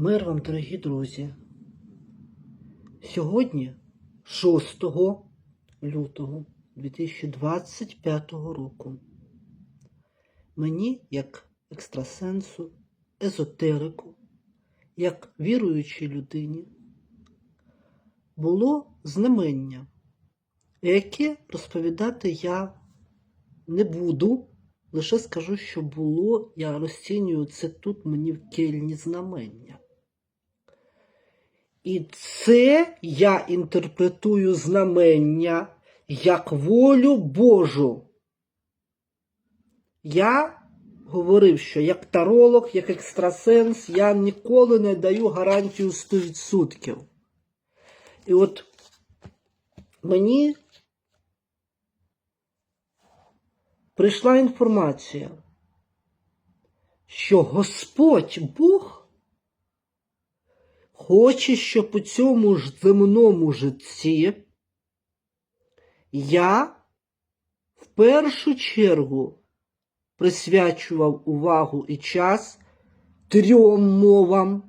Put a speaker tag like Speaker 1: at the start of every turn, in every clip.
Speaker 1: Мир вам, дорогі друзі. Сьогодні, 6 лютого 2025 року, мені, як екстрасенсу, езотерику, як віруючій людині, було знамення, яке розповідати я не буду, лише скажу, що було, я розцінюю це тут мені в кельні знамення. І це я інтерпретую знамення як волю Божу. Я говорив, що як таролог, як екстрасенс, я ніколи не даю гарантію 100%. І от мені прийшла інформація, що Господь Бог хоче, щоб у цьому ж земному житті я в першу чергу присвячував увагу і час трьом мовам.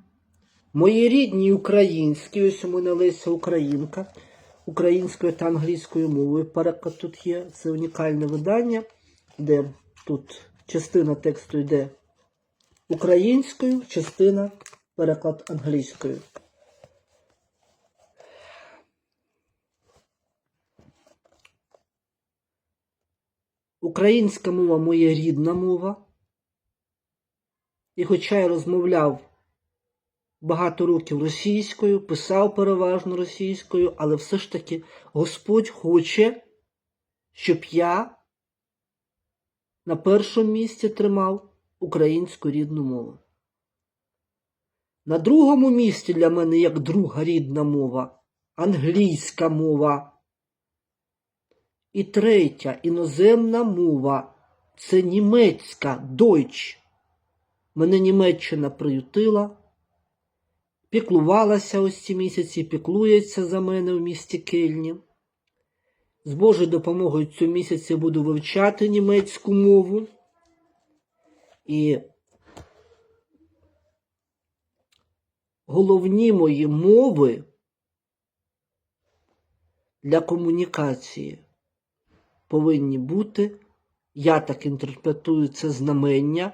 Speaker 1: Моїй рідній українській, ось у мене Леся Українка, українською та англійською мовою. Переклад тут є. Це унікальне видання, де тут частина тексту йде українською, частина переклад англійською. Українська мова моя рідна мова. І хоча я розмовляв багато років російською, писав переважно російською, але все ж таки Господь хоче, щоб я на першому місці тримав українську рідну мову. На другому місці для мене як друга рідна мова англійська мова. І третя іноземна мова це німецька Deutsch. Мене Німеччина приютила, піклувалася ось ці місяці, піклується за мене в місті Кельні. З Божою допомогою цього місяця буду вивчати німецьку мову. І головні мої мови для комунікації повинні бути, я так інтерпретую це знамення,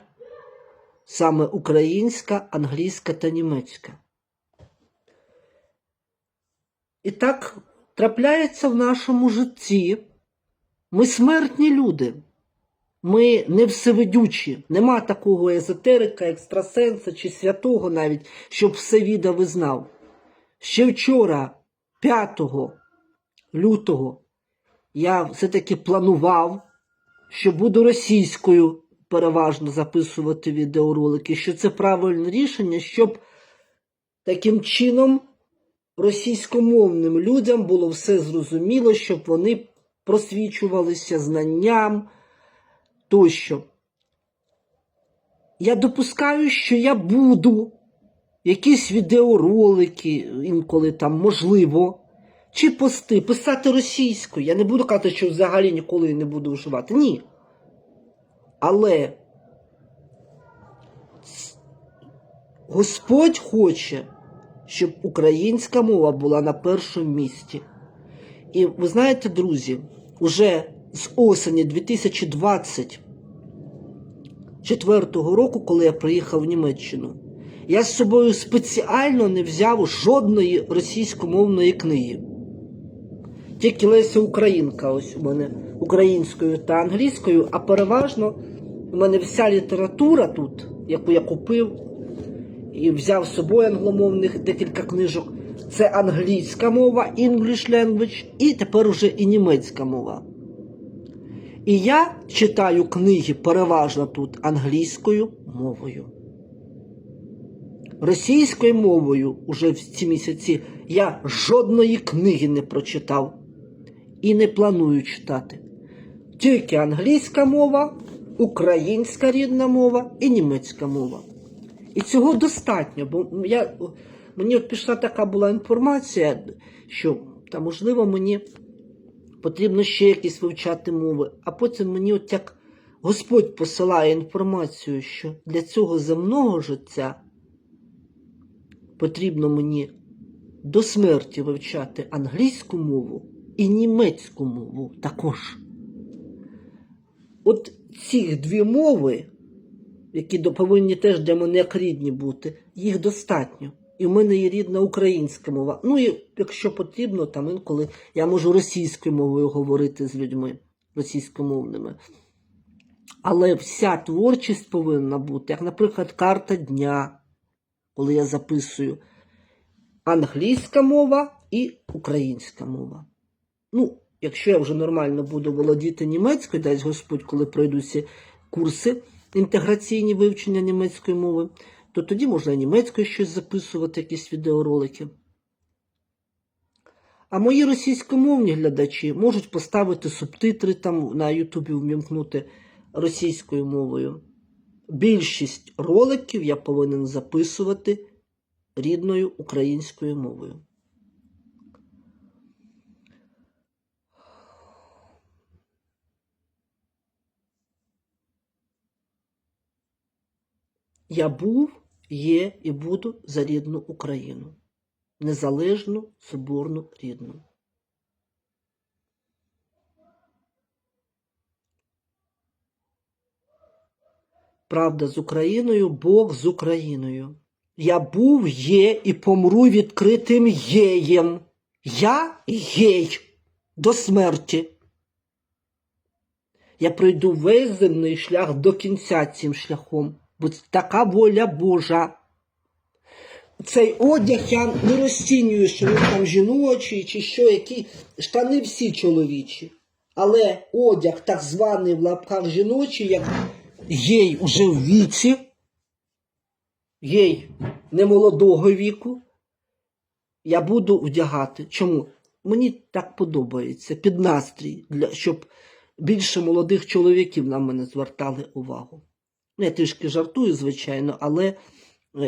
Speaker 1: саме українська, англійська та німецька. І так трапляється в нашому житті. Ми смертні люди. Ми не всевидючі. Нема такого езотерика, екстрасенса чи святого навіть, щоб все відав і знав. Ще вчора, 5 лютого, я все-таки планував, що буду російською переважно записувати відеоролики, що це правильне рішення, щоб таким чином російськомовним людям було все зрозуміло, щоб вони просвічувалися знанням тощо. Я допускаю, що я буду якісь відеоролики, інколи там можливо, чи пости, писати російською. Я не буду казати, що взагалі ніколи не буду вживати. Ні. Але Господь хоче, щоб українська мова була на першому місці. І ви знаєте, друзі, уже з осені 2024 року, коли я приїхав в Німеччину, я з собою спеціально не взяв жодної російськомовної книги. Тільки Леся Українка, ось у мене українською та англійською, а переважно у мене вся література тут, яку я купив і взяв з собою англомовних декілька книжок. Це англійська мова, English language, і тепер уже і німецька мова. І я читаю книги переважно тут англійською мовою. Російською мовою уже в ці місяці я жодної книги не прочитав і не планую читати. Тільки англійська мова, українська рідна мова і німецька мова. І цього достатньо, бо я, мені от пішла така була інформація, що та, можливо, мені потрібно ще якісь вивчати мови, а потім мені от як Господь посилає інформацію, що для цього земного життя потрібно мені до смерті вивчати англійську мову і німецьку мову також. От ці дві мови, які повинні теж для мене як рідні бути, їх достатньо. І в мене є рідна українська мова. Ну і якщо потрібно, там інколи я можу російською мовою говорити з людьми російськомовними. Але вся творчість повинна бути, як, наприклад, карта дня, коли я записую англійська мова і українська мова. Ну, якщо я вже нормально буду володіти німецькою, дасть Господь, коли пройду ці курси інтеграційні вивчення німецької мови, то тоді можна німецькою щось записувати, якісь відеоролики. А мої російськомовні глядачі можуть поставити субтитри там на Ютубі вмімкнути російською мовою. Більшість роликів я повинен записувати рідною українською мовою. Я був, є і буду за рідну Україну. Незалежну, соборну, рідну. Правда з Україною, Бог з Україною. Я був, є і помру відкритим геєм. Я гей до смерті. Я пройду весь земний шлях до кінця цим шляхом, бо така воля Божа. Цей одяг я не розцінюю, що він там жіночий чи що, які штани всі чоловічі. Але одяг так званий в лапках жіночий, як гей уже в віці, гей немолодого віку, я буду вдягати. Чому? Мені так подобається під настрій, для, щоб більше молодих чоловіків на мене звертали увагу. Ну, я трішки жартую, звичайно, але е,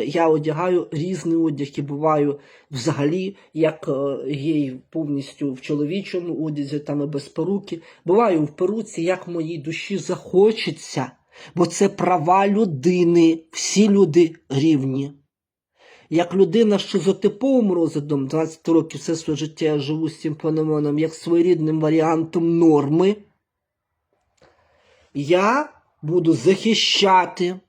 Speaker 1: я одягаю різний одяг і буваю взагалі, як е, гей повністю в чоловічому одязі, там і без перуки. Буваю в перуці, як моїй душі захочеться, бо це права людини, всі люди рівні. Як людина що з шизотиповим розладом, 20 років все своє життя я живу з цим феноменом, як своєрідним варіантом норми, я буду захищати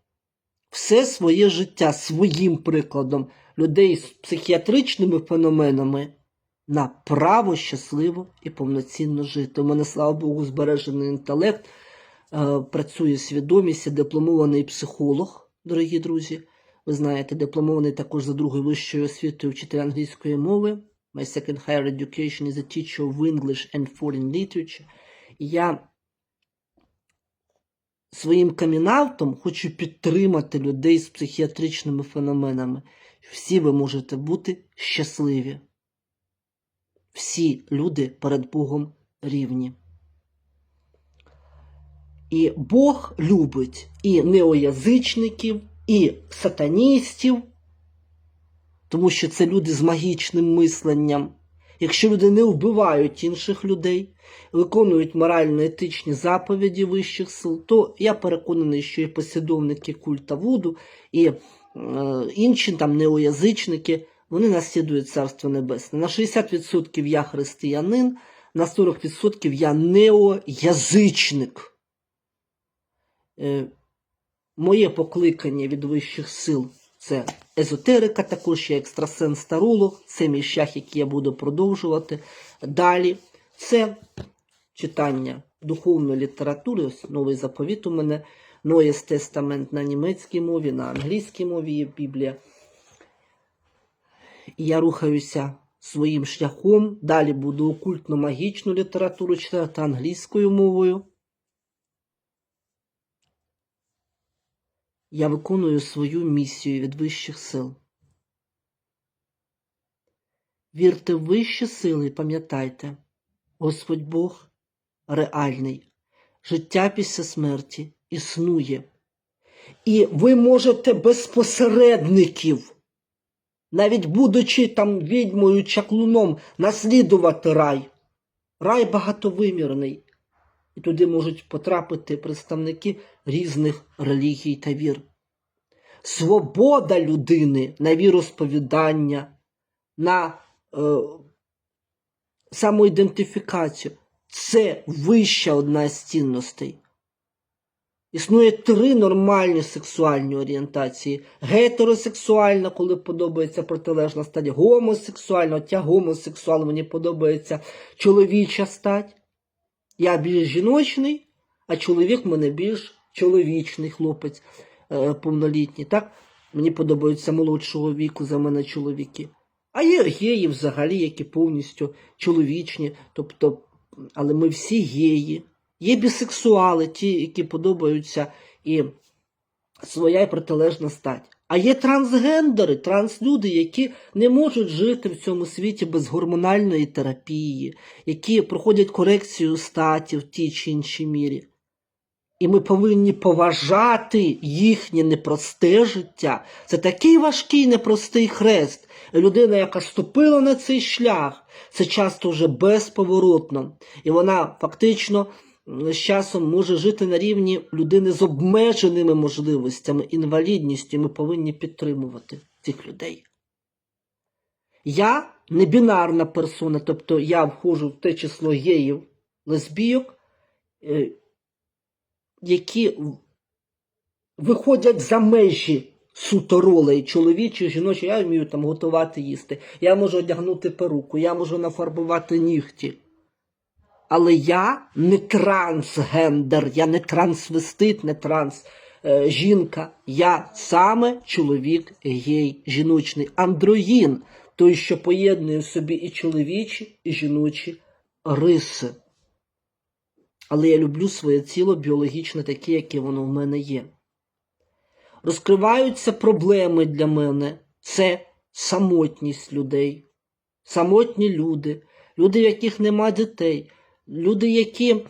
Speaker 1: все своє життя своїм прикладом людей з психіатричними феноменами на право щасливо і повноцінно жити. У мене, слава Богу, збережений інтелект, е, працює свідомість, я дипломований психолог, дорогі друзі. Ви знаєте, дипломований також за другою вищою освітою вчитель англійської мови. My second higher education is a teacher of English and foreign literature. І я своїм камінаутом хочу підтримати людей з психіатричними феноменами. Всі ви можете бути щасливі. Всі люди перед Богом рівні. І Бог любить і неоязичників, і сатаністів, тому що це люди з магічним мисленням. Якщо люди не вбивають інших людей, виконують морально-етичні заповіді вищих сил, то я переконаний, що і послідовники культа Вуду, і е, інші там неоязичники, вони наслідують Царство Небесне. На 60% я християнин, на 40% я неоязичник. Е, моє покликання від вищих сил це езотерика, також я екстрасенс таролог, це мій шлях, який я буду продовжувати. Далі це читання духовної літератури, ось новий заповіт у мене, Ноєс Тестамент на німецькій мові, на англійській мові є Біблія. І я рухаюся своїм шляхом. Далі буду окультно-магічну літературу читати англійською мовою. Я виконую свою місію від вищих сил. Вірте в вищі сили пам'ятайте, Господь Бог реальний, життя після смерті існує. І ви можете без посередників, навіть будучи там відьмою чаклуном, наслідувати рай. Рай багатовимірний. І туди можуть потрапити представники різних релігій та вір. свобода людини на віросповідання, на е, самоідентифікацію. Це вища одна з цінностей. Існує три нормальні сексуальні орієнтації: гетеросексуальна, коли подобається протилежна стать, гомосексуальна, от я гомосексуал, мені подобається чоловіча стать. Я більш жіночний, а чоловік в мене більш чоловічний хлопець е, повнолітній. Так? Мені подобаються молодшого віку за мене чоловіки. А є геї взагалі, які повністю чоловічні, тобто, але ми всі геї. Є бісексуали, ті, які подобаються і своя і протилежна стать. А є трансгендери, транслюди, які не можуть жити в цьому світі без гормональної терапії, які проходять корекцію статі в тій чи іншій мірі. І ми повинні поважати їхнє непросте життя. Це такий важкий непростий хрест. Людина, яка ступила на цей шлях, це часто вже безповоротно. І вона фактично з часом може жити на рівні людини з обмеженими можливостями, інвалідністю. Ми повинні підтримувати цих людей. Я не бінарна персона, тобто я входжу в те число геїв, лесбійок, е, які виходять за межі суто ролей чоловічі, жіночі. Я вмію там готувати їсти. Я можу одягнути перуку, я можу нафарбувати нігті. Але я не трансгендер, я не трансвестит, не транс е, жінка. Я саме чоловік гей, жіночний андроїн, той, що поєднує в собі і чоловічі, і жіночі риси. Але я люблю своє тіло біологічне таке, яке воно в мене є. Розкриваються проблеми для мене. Це самотність людей, самотні люди, люди, в яких нема дітей, люди, які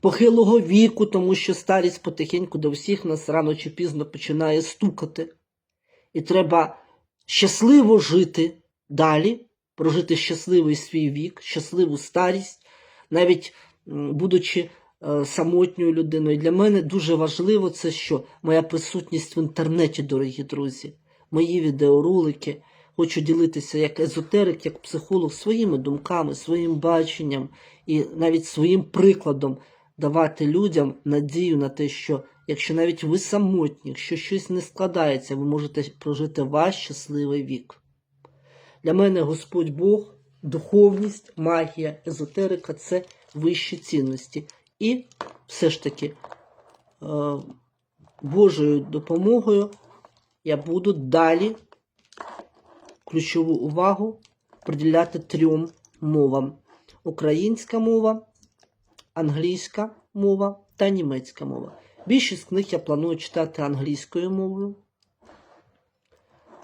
Speaker 1: похилого віку, тому що старість потихеньку до всіх нас рано чи пізно починає стукати. І треба щасливо жити далі, прожити щасливий свій вік, щасливу старість, навіть будучи е, самотньою людиною. Для мене дуже важливо це, що моя присутність в інтернеті, дорогі друзі, мої відеоролики. Хочу ділитися як езотерик, як психолог своїми думками, своїм баченням і навіть своїм прикладом давати людям надію на те, що якщо навіть ви самотні, якщо щось не складається, ви можете прожити ваш щасливий вік. Для мене Господь Бог, духовність, магія, езотерика це вищі цінності. І все ж таки е, Божою допомогою я буду далі ключову увагу приділяти трьом мовам: українська мова, англійська мова та німецька мова. Більшість книг я планую читати англійською мовою,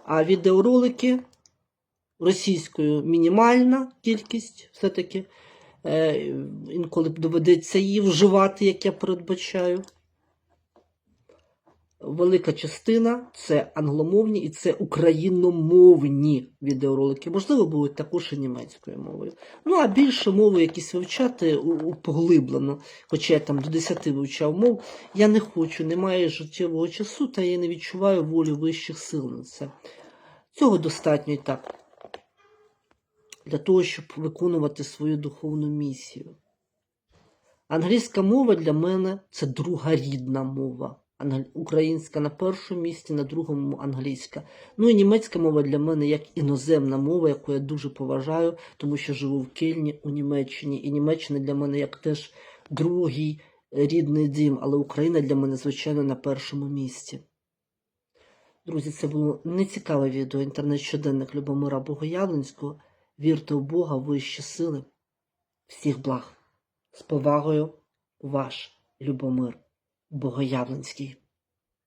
Speaker 1: а відеоролики російською мінімальна кількість, все-таки. Е, інколи доведеться її вживати, як я передбачаю. Велика частина це англомовні і це україномовні відеоролики. Можливо, будуть також і німецькою мовою. Ну, а більше мови якісь вивчати поглиблено, хоча я там до 10 вивчав мов, я не хочу, немає життєвого часу, та я не відчуваю волі вищих сил на це. Цього достатньо і так. Для того, щоб виконувати свою духовну місію. Англійська мова для мене це друга рідна мова. Українська на першому місці, на другому англійська. Ну і німецька мова для мене як іноземна мова, яку я дуже поважаю, тому що живу в Кельні у Німеччині. І Німеччина для мене як теж другий е, рідний дім, але Україна для мене, звичайно, на першому місці. Друзі, це було нецікаве відео. Інтернет-щоденник Любомира Богоявленського. Вірте у Бога, вищі сили. Всіх благ. З повагою, ваш Любомир Богоявленський.